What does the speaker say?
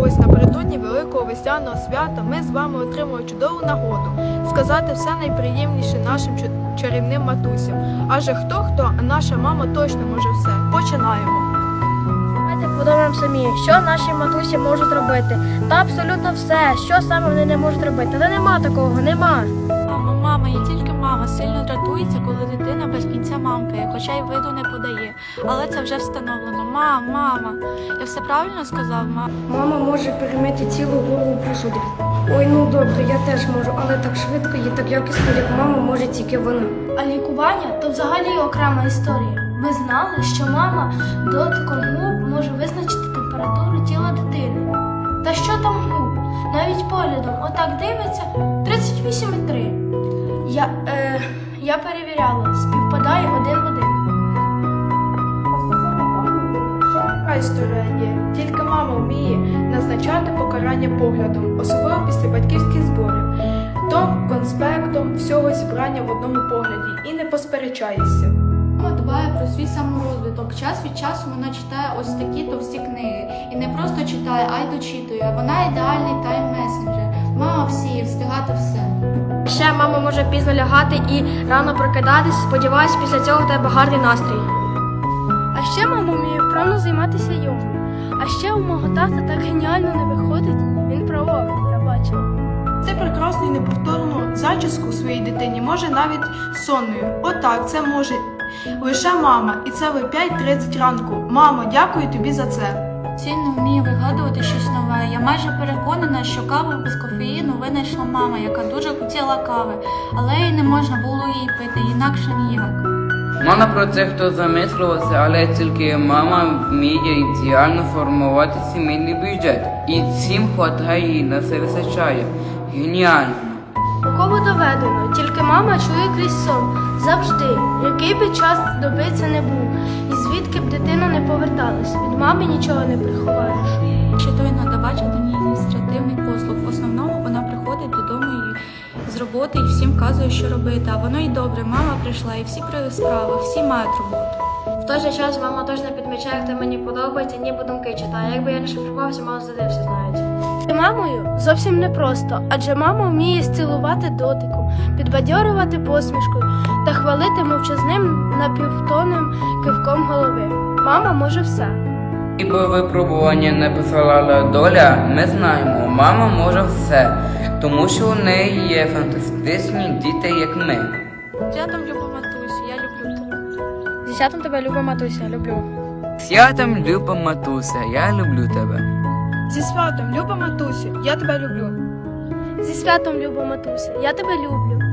ось напередодні великого весняного свята ми з вами отримали чудову нагоду сказати все найприємніше нашим чарівним матусям. Адже хто хто, а наша мама точно може все. Починаємо. Давайте подумаємо самі, що наші матусі можуть робити. Та абсолютно все, що саме вони не можуть робити. Та нема такого, нема. Мама, мама, і тільки мама сильно дратується, коли дитина кінця хоча й виду не подає. Але це вже встановлено. Мам, мама. Я все правильно сказав, мам? Мама може перемити цілу голову посуди. Ой, ну добре, я теж можу, але так швидко і так якісно, як мама може тільки вона. А лікування то взагалі окрема історія. Ви знали, що мама дотиком губ може визначити температуру тіла дитини. Та що там губ? Навіть поглядом отак дивиться 38,3. Я, е, я перевіряла, співпадає один в один. Така історія є. Тільки мама вміє назначати покарання поглядом, особливо після батьківських зборів. То конспектом всього зібрання в одному погляді і не посперечаєшся. Мама дбає про свій саморозвиток. Час від часу вона читає ось такі товсті книги. І не просто читає, а й дочитує. Вона ідеальний тайм-месенджер. Мама всіє встигати все. Ще мама може пізно лягати і рано прокидатись. Сподіваюсь, після цього у тебе гарний настрій. А ще мама вміє вправно займатися йогою. А ще у мого тата так геніально не виходить. Він право, я бачила. Це прекрасну і неповторну зачіску своїй дитині може навіть сонною. Отак, це може лише мама, і це ви 5.30 ранку. Мамо, дякую тобі за це. Сильно вміє вигадувати щось нове. Я майже переконана, що каву без кофеїну винайшла мама, яка дуже хотіла кави, але їй не можна було її пити, інакше ніяк. Мало про це хто замислювався, але тільки мама вміє ідеально формувати сімейний бюджет. І цим хватає їй на все вистачає. Геніально. Науково доведено, тільки мама чує крізь сон завжди, який би час доби це не був, і звідки б дитина не поверталась, від мами нічого не приховаєш. Роботи і всім вказує, що робити. А воно й добре. Мама прийшла, і всі при справах, всі мають роботу. В той же час мама точно підмічає, хто мені подобається, ніби думки читає. Якби я не шифрувався, мама завжди все знають. Мамою зовсім непросто, адже мама вміє зцілувати дотиком, підбадьорювати посмішкою та хвалити мовчазним напівтонним кивком голови. Мама може все. Ніби випробування не посилала доля, ми знаємо, мама може все, тому що у неї є фантастичні діти, як ми. Я там люблю матусю, я люблю тебе. Зі святом тебе люблю, матуся, люблю. Святом люба матуся, я люблю тебе. Зі святом, люба матусю, я тебе люблю. Зі святом, люба матуся, я тебе люблю.